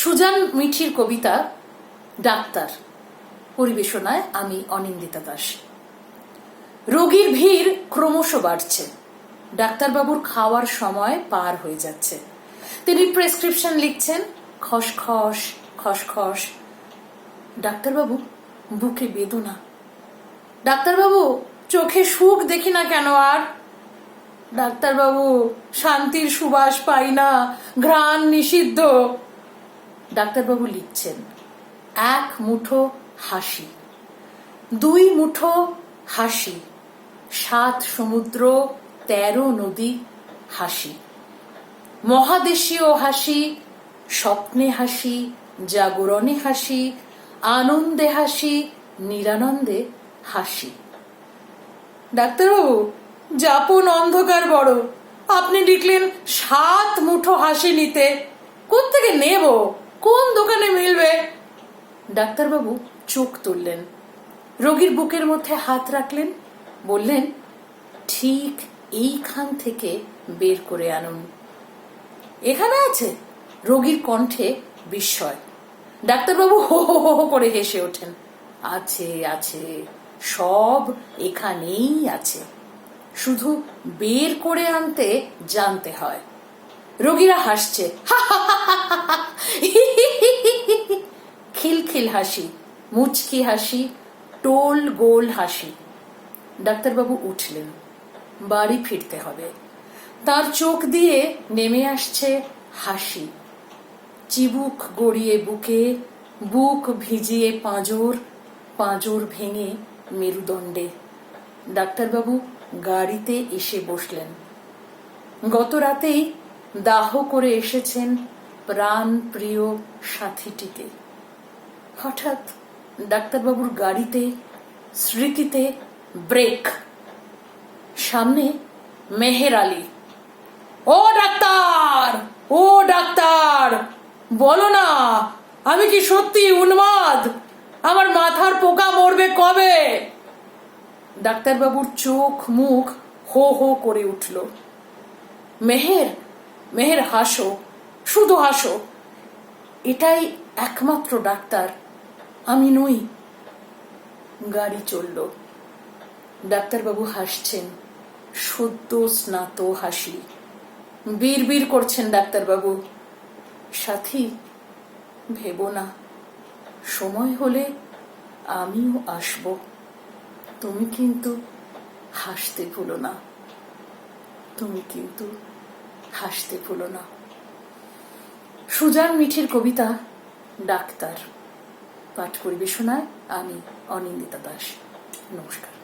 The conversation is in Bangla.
সুজান মিঠির কবিতা ডাক্তার। পরিবেশনায় আমি অনিন্দিতা দাস। রোগীর ভিড় ক্রমশ বাড়ছে। ডাক্তারবাবুর খাওয়ার সময় পার হয়ে যাচ্ছে। তিনি প্রেসক্রিপশন লিখছেন, খসখস খসখস। ডাক্তারবাবু, বুকে বেদনা। ডাক্তারবাবু, চোখে সুখ দেখি না কেন আর? ডাক্তারবাবু, শান্তির সুবাস পাই না, ঘ্রাণ নিষিদ্ধ। ডাক্তারবাবু লিখছেন, এক মুঠো হাসি, দুই মুঠো হাসি, সাত সমুদ্র, তেরো নদী হাসি, মহাদেশীয় হাসি, স্বপ্নে হাসি, জাগরণে হাসি, আনন্দে হাসি, নিরানন্দে হাসি। ডাক্তারবাবু, যাপন অন্ধকার বড়, আপনি লিখলেন সাত মুঠো হাসি নিতে, কোত্থেকে নেব? কোন দোকানে মিলবে? ডাক্তারবাবু চোখ তুললেন। রোগীর বুকের মধ্যে হাত রাখলেন, বললেন, ঠিক এইখান থেকে বের করে আনুন। এখানে আছে? রোগীর কণ্ঠে বিস্ময়। ডাক্তারবাবু হো হো হো হো করে হেসে ওঠেন। আছে আছে, সব এখানেই আছে। শুধু বের করে আনতে জানতে হয়। রোগীরা হাসছে। খিলখিল হাসি, মুচকি হাসি, টোল গোল হাসি। ডাক্তারবাবু উঠলেন। বাড়ি ফিরতে হবে। তার চোখ দিয়ে নেমে আসছে হাসি। চিবুক গড়িয়ে বুকে, বুক ভিজিয়ে পাঁজর পাঁজর ভেঙে মেরুদণ্ডে। ডাক্তারবাবু গাড়িতে এসে বসলেন। গত রাতেই দাহ করে এসেছেন প্রাণ প্রিয় সাথীটিকে। হঠাৎ ডাক্তারবাবুর গাড়িতে, স্মৃতিতে ব্রেক। সামনে মেহের আলী। ও ডাক্তার! ও ডাক্তার! বলো না, আমি কি সত্যি উন্মাদ? আমার মাথার পোকা মরবে কবে? ডাক্তারবাবুর চোখ মুখ হো হো করে উঠল। মেহের মেহের হাসো। শুধু হাসো। এটাই একমাত্র ডাক্তার। আমি নই। গাড়ি চলল। ডাক্তারবাবু হাসছেন। সদ্য স্নাত হাসি। বীর করছেন ডাক্তারবাবু। সাথী, ভেবো না। সময় হলে আমিও আসব। তুমি কিন্তু হাসতে ভুলো না। তুমি কিন্তু হাসতে ভুলো না। সুজান মিঠির কবিতা ডাক্তার। পাঠ পরিবেশনায় আমি অনিন্দিতা দাস। নমস্কার।